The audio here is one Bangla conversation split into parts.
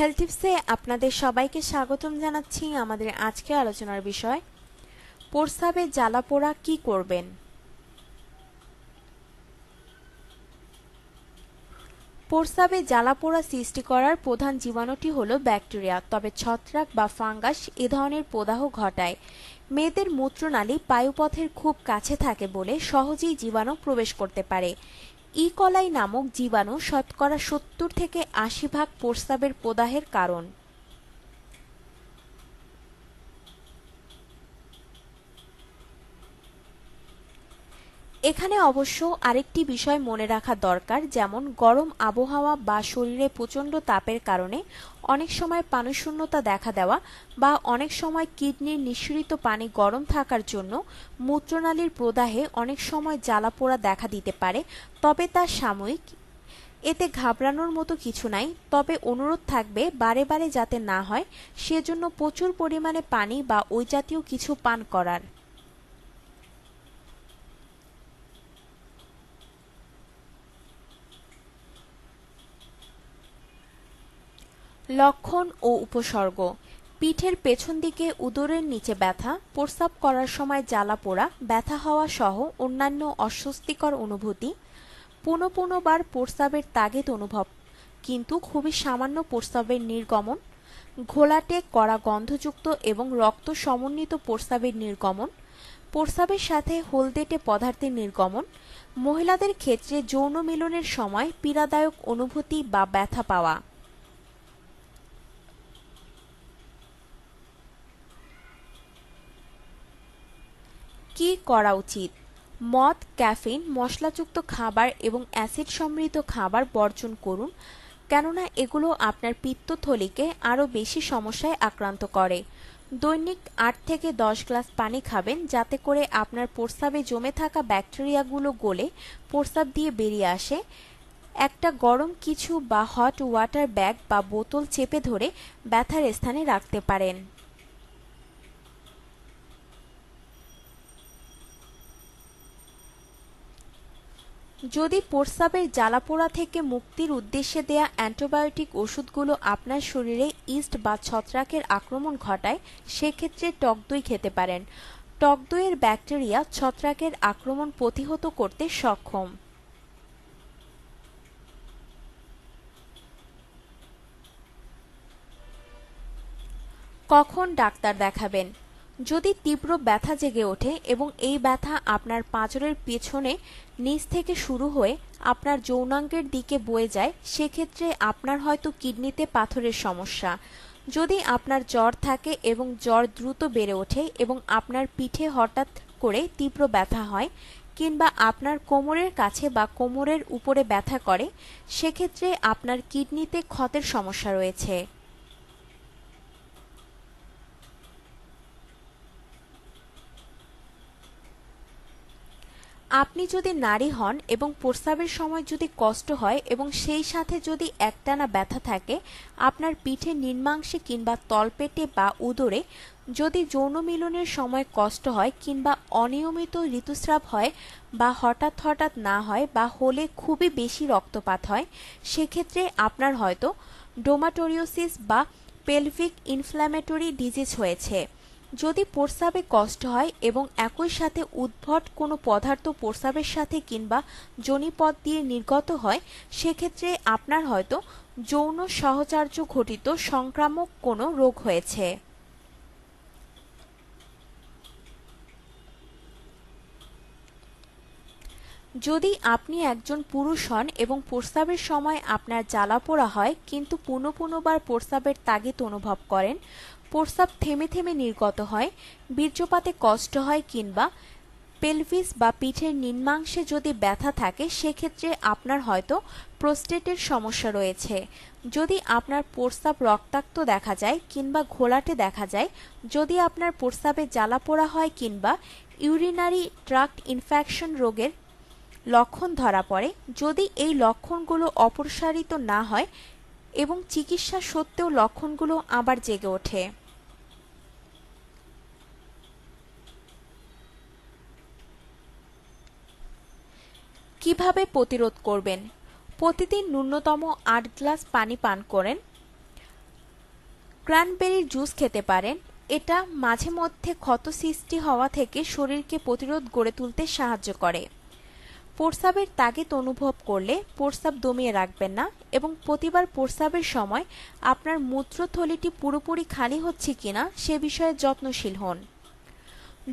হেলথ টিপসে আপনাদের সবাইকে স্বাগতম জানাচ্ছি আমাদের আজকে আলোচনার বিষয়, প্রস্রাবে জ্বালা পোড়া কি করবেন? প্রস্রাবে জ্বালা পোড়া সৃষ্টি করার প্রধান জীবাণুটি হলো ব্যাকটেরিয়া, তবে ছত্রাক বা ফাঙ্গাস এ ধরনের প্রদাহ ঘটায়। মেয়েদের মূত্রনালী পায়ুপথের খুব কাছে থাকে বলে সহজেই জীবাণু প্রবেশ করতে পারে। ই কলাই নামক জীবাণু শতকরা সত্তর থেকে আশি ভাগ প্রস্রাবের প্রদাহের কারণ। এখানে অবশ্য আরেকটি বিষয় মনে রাখা দরকার, যেমন গরম আবহাওয়া বা শরীরে প্রচণ্ড তাপের কারণে অনেক সময় পানিশূন্যতা দেখা দেওয়া বা অনেক সময় কিডনির নিঃসৃত পানি গরম থাকার জন্য মূত্রনালীর প্রদাহে অনেক সময় জ্বালা পোড়া দেখা দিতে পারে, তবে তা সাময়িক। এতে ঘাবড়ানোর মতো কিছু নাই, তবে অনুরোধ থাকবে বারে বারে যাতে না হয়, সেজন্য প্রচুর পরিমাণে পানি বা ওই জাতীয় কিছু পান করার। লক্ষণ ও উপসর্গ। পিঠের পেছন দিকে উদরের নিচে ব্যথা, প্রস্রাব করার সময় জ্বালা পোড়া, ব্যথা হওয়া সহ অন্যান্য অস্বস্তিকর অনুভূতি, পুনঃ পুনঃবার প্রস্রাবের তাগিদ অনুভব, কিন্তু খুবই সামান্য প্রস্রাবের নির্গমন, ঘোলাটে কড়া গন্ধযুক্ত এবং রক্ত সমন্বিত প্রস্রাবের নির্গমন, প্রস্রাবের সাথে হলদেটে পদার্থের নির্গমন, মহিলাদের ক্ষেত্রে যৌন মিলনের সময় পীড়াদায়ক অনুভূতি বা ব্যথা পাওয়া। কি করা উচিত? মদ ক্যাফিন মশলাযুক্ত খাবার এবং অ্যাসিড সমৃদ্ধ খাবার বর্জন করুন, কেননা এগুলো আপনার পিত্তথলিকে আরও বেশি সমস্যায় আক্রান্ত করে। দৈনিক আট থেকে দশ গ্লাস পানি খাবেন যাতে করে আপনার প্রস্রাবে জমে থাকা ব্যাকটেরিয়াগুলো গলে প্রস্রাব দিয়ে বেরিয়ে আসে। একটা গরম কিছু বা হট ওয়াটার ব্যাগ বা বোতল চেপে ধরে ব্যথার স্থানে রাখতে পারেন। যদি প্রস্রাবের জ্বালাপোড়া থেকে মুক্তির উদ্দেশ্যে দেয়া অ্যান্টিবায়োটিক ওষুধগুলো আপনার শরীরে ইস্ট বা ছত্রাকের আক্রমণ ঘটায়, সেক্ষেত্রে টক দই খেতে পারেন। টক দইয়ের ব্যাকটেরিয়া ছত্রাকের আক্রমণ প্রতিহত করতে সক্ষম। কখন ডাক্তার দেখাবেন? যদি তীব্র ব্যথা জেগে ওঠে এবং এই ব্যথা আপনার পাঁজরের পেছনে নিচ থেকে শুরু হয়ে আপনার যৌনাঙ্গের দিকে বয়ে যায়, সেক্ষেত্রে আপনার হয়তো কিডনিতে পাথরের সমস্যা। যদি আপনার জ্বর থাকে এবং জ্বর দ্রুত বেড়ে ওঠে এবং আপনার পিঠে হঠাৎ করে তীব্র ব্যথা হয় কিংবা আপনার কোমরের কাছে বা কোমরের উপরে ব্যথা করে, সেক্ষেত্রে আপনার কিডনিতে ক্ষতের সমস্যা রয়েছে। আপনি যদি নারী হন এবং প্রস্রাবের সময় যদি কষ্ট হয় এবং সেই সাথে যদি একটানা ব্যথা থাকে, আপনার পিঠে নিম্নাংশে কিংবা তলপেটে বা উদরে যদি যৌন মিলনের সময় কষ্ট হয় কিংবা অনিয়মিত ঋতুস্রাব হয় বা হঠাৎ হঠাৎ না হয় বা হলে খুবই বেশি রক্তপাত হয়, সেক্ষেত্রে আপনার হয়তো ডোমাটোরিওসিস বা পেলভিক ইনফ্ল্যামেটরি ডিজিজ হয়েছে। যদি প্রস্রাবে কষ্ট হয় এবং একই সাথে উদ্ভট কোনো পদার্থ প্রস্রাবের সাথে কিংবা যোনিপথ দিয়ে নির্গত হয়, সেক্ষেত্রে আপনার হয়তো যৌন সহচার্য ঘটিত সংক্রামক কোনো রোগ হয়েছে। যদি আপনি একজন পুরুষ হন এবং প্রস্রাবের সময় আপনার জ্বালা পোড়া হয়, কিন্তু পুনঃ পুনঃবার প্রস্রাবের তাগিদ অনুভব করেন প্রস্রাব থেমে থেমে নির্গত হয়, বীর্যপাতে কষ্ট হয় কিংবা পেলভিস বা পিঠের নিম্নাংশে যদি ব্যথা থাকে, সেক্ষেত্রে আপনার হয়তো প্রোস্টেটের সমস্যা রয়েছে। যদি আপনার প্রস্রাব রক্তাক্ত দেখা যায় কিংবা ঘোলাটে দেখা যায়, যদি আপনার প্রস্রাবে জ্বালা পোড়া হয় কিংবা ইউরিনারি ট্রাক্ট ইনফেকশন রোগের লক্ষণ ধরা পড়ে যদি এই লক্ষণগুলো অপসারিত না হয় এবং চিকিৎসা সত্ত্বেও লক্ষণগুলো আবার জেগে ওঠে। কীভাবে প্রতিরোধ করবেন? প্রতিদিন ন্যূনতম আট গ্লাস পানি পান করেন। ক্রানবেরির জুস খেতে পারেন। এটা মাঝে মধ্যে ক্ষত সৃষ্টি হওয়া থেকে শরীরকে প্রতিরোধ গড়ে তুলতে সাহায্য করে। প্রস্রাবের তাগিদ অনুভব করলে প্রস্রাব দমিয়ে রাখবেন না এবং প্রতিবার প্রস্রাবের সময় আপনার মূত্রথলিটি পুরোপুরি খালি হচ্ছে কিনা সে বিষয়ে যত্নশীল হন।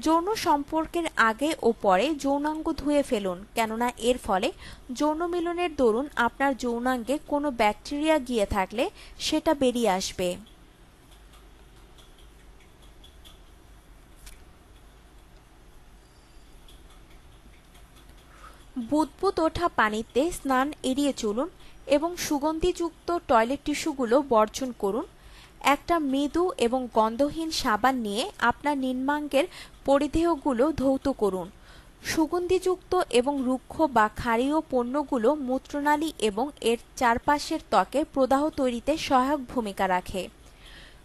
যৌন সম্পর্কের আগে ও পরে যৌনাঙ্গ ধুয়ে ফেলুন, কেননা এর ফলে যৌন মিলনের দরুন আপনার যৌনাঙ্গে কোনো ব্যাকটেরিয়া গিয়ে থাকলে সেটা বেরিয়ে আসবে। বুদবুদ ওঠা পানিতে স্নান এড়িয়ে চলুন এবং সুগন্ধিযুক্ত টয়লেট টিস্যুগুলো বর্জন করুন। একটা মৃদু এবং গন্ধহীন সাবান নিয়ে আপনার নির্মাঙ্গের পরিধেয়গুলো ধৌত করুন। সুগন্ধিযুক্ত এবং রুক্ষ বা ক্ষারীয় পণ্যগুলো মূত্রনালী এবং এর চারপাশের ত্বকে প্রদাহ তৈরিতে সহায়ক ভূমিকা রাখে।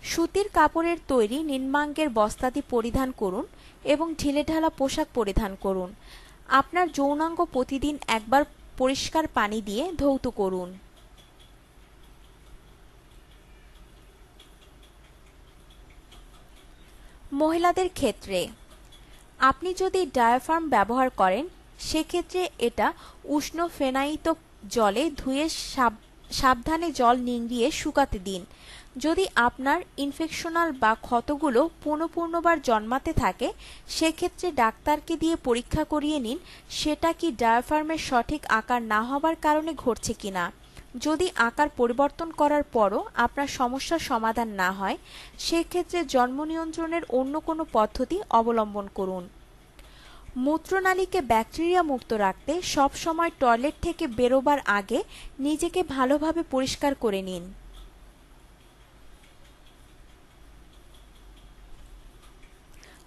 সুতির কাপড়ের তৈরি নির্মাঙ্গের বস্তাদি পরিধান করুন এবং ঢিলেঢালা পোশাক পরিধান করুন। আপনার যৌনাঙ্গ প্রতিদিন একবার পরিষ্কার পানি দিয়ে ধৌত করুন। মহিলাদের ক্ষেত্রে, আপনি যদি ডায়াফার্ম ব্যবহার করেন, সেক্ষেত্রে এটা উষ্ণ ফেনায়িত জলে ধুয়ে সাবধানে জল নিংড়িয়ে শুকাতে দিন। যদি আপনার ইনফেকশনাল বা ক্ষতগুলো পুনঃপুনবার জন্মাতে থাকে, সেক্ষেত্রে ডাক্তারকে দিয়ে পরীক্ষা করিয়ে নিন, সেটা কি ডায়াফার্মের সঠিক আকার না হবার কারণে ঘটছে কিনা যদি আকার পরিবর্তন করার পরও আপনার সমস্যার সমাধান না হয়, সেক্ষেত্রে জন্ম নিয়ন্ত্রণের অন্য কোনো পদ্ধতি অবলম্বন করুন। মূত্রনালীকে ব্যাকটেরিয়া মুক্ত রাখতে সব সময় টয়লেট থেকে বেরোবার আগে নিজেকে ভালোভাবে পরিষ্কার করে নিন।